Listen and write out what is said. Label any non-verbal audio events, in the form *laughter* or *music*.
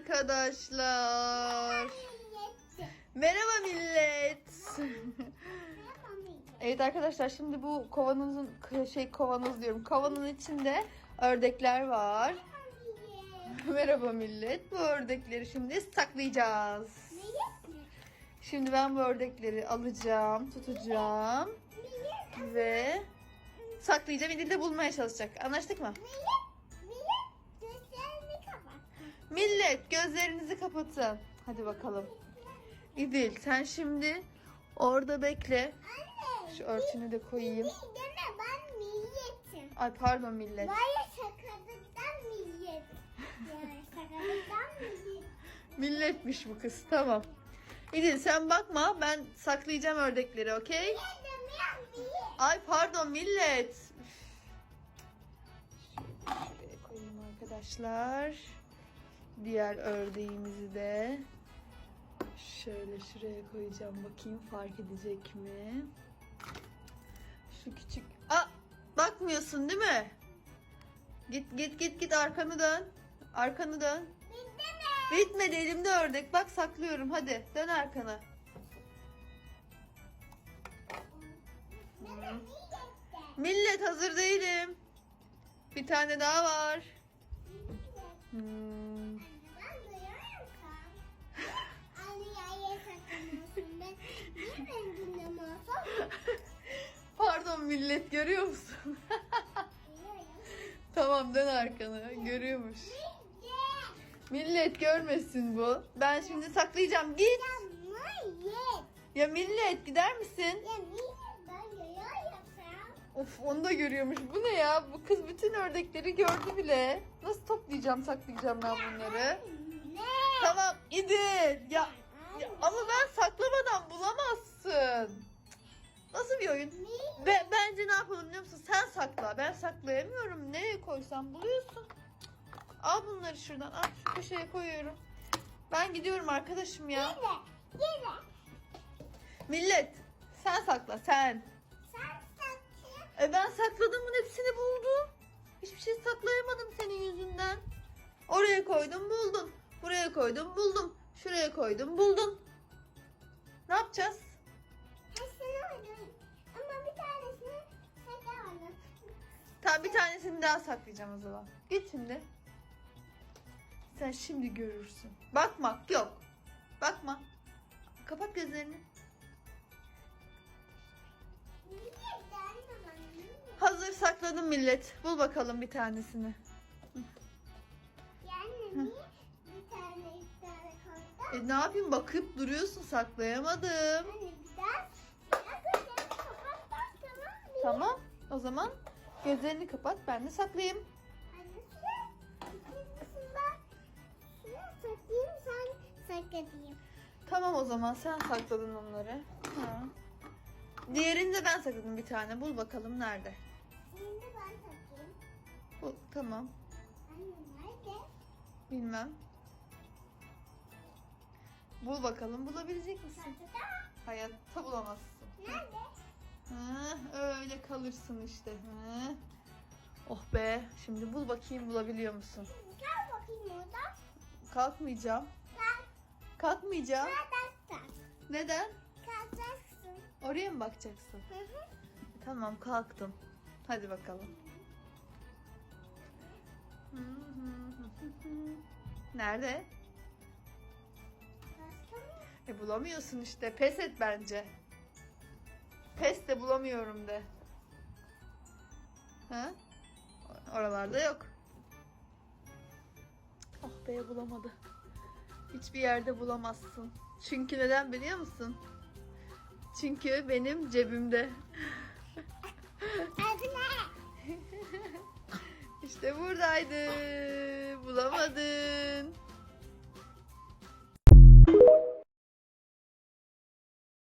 arkadaşlar. Merhaba millet. evet arkadaşlar şimdi bu kovanızın şey kavanoz diyorum. Kovanın içinde ördekler var. Merhaba millet. Bu ördekleri şimdi saklayacağız. Şimdi ben bu ördekleri alacağım, tutacağım ve saklayacağım. İdil de bulmaya çalışacak. Anlaştık mı? Millet gözlerinizi kapatın. Hadi bakalım. İdil sen şimdi orada bekle. Şu örtünü de koyayım. ben milletim. Ay pardon millet. Vay şakadıktan millet. Yani şakadıktan millet. Milletmiş bu kız tamam. İdil sen bakma ben saklayacağım ördekleri okey? Ay pardon millet. Şuraya koyayım arkadaşlar. Diğer ördeğimizi de şöyle şuraya koyacağım. Bakayım fark edecek mi? Şu küçük... Aa, bakmıyorsun değil mi? Git git git git arkanı dön. Arkanı dön. Bitti mi? Bitmedi elimde ördek. Bak saklıyorum hadi. Dön arkana. Millet hazır değilim. Bir tane daha var. Hmm. Millet görüyor musun? *laughs* Tamam dön arkana. Görüyormuş. Millet. Görmesin bu. Ben şimdi saklayacağım. Git. Ya millet. Ya millet gider misin? Of onu da görüyormuş. Bu ne ya? Bu kız bütün ördekleri gördü bile. Nasıl toplayacağım saklayacağım ben bunları? Tamam İdil. Ya, ya ama ben saklamadan bulamazsın. Nasıl bir oyun? Be, bence ne yapalım biliyor musun? Sen sakla. Ben saklayamıyorum. Nereye koysam buluyorsun. Al bunları şuradan. Al şu köşeye koyuyorum. Ben gidiyorum arkadaşım ya. Yine. Yine. Millet sen sakla sen. Sen sakın. E ben sakladığımın hepsini buldum. Hiçbir şey saklayamadım senin yüzünden. Oraya koydum buldun. Buraya koydum buldum. Şuraya koydum buldun. Ne yapacağız? Ama bir tanesini sakamadım. Tamam bir tanesini daha saklayacağım o zaman. Git şimdi. Sen şimdi görürsün. Bakmak yok. Bakma. Kapat gözlerini. Hazır sakladım millet. Bul bakalım bir tanesini. Yani niye bir tane? E ne yapayım bakıp duruyorsun saklayamadım. Anne biraz biraz gözlerini kapat bak tamam. O zaman gözlerini kapat ben de saklayayım. Anne ikincisinde sıra saklayayım sen saklayayım. Tamam o zaman sen sakladın onları. Ha. Diğerini de ben sakladım bir tane. Bul bakalım nerede. Şimdi ben saklayayım. Bul, tamam. Anne nerede? Bilmem. Bul bakalım bulabilecek misin? Hayatta bulamazsın. Nerede? Ha, öyle kalırsın işte. Ha. Oh be. Şimdi bul bakayım bulabiliyor musun? Gel bakayım orada. Kalkmayacağım. Gel. Kalkmayacağım. Neredesin? Neden? Kalkacaksın. Oraya mı bakacaksın? Hı hı. Tamam kalktım. Hadi bakalım. Nerede? E bulamıyorsun işte. Pes et bence. Pes de bulamıyorum de. Ha? Oralarda yok. Oh be bulamadı. Hiçbir yerde bulamazsın. Çünkü neden biliyor musun? Çünkü benim cebimde. *laughs* İşte buradaydı. Bulamadın.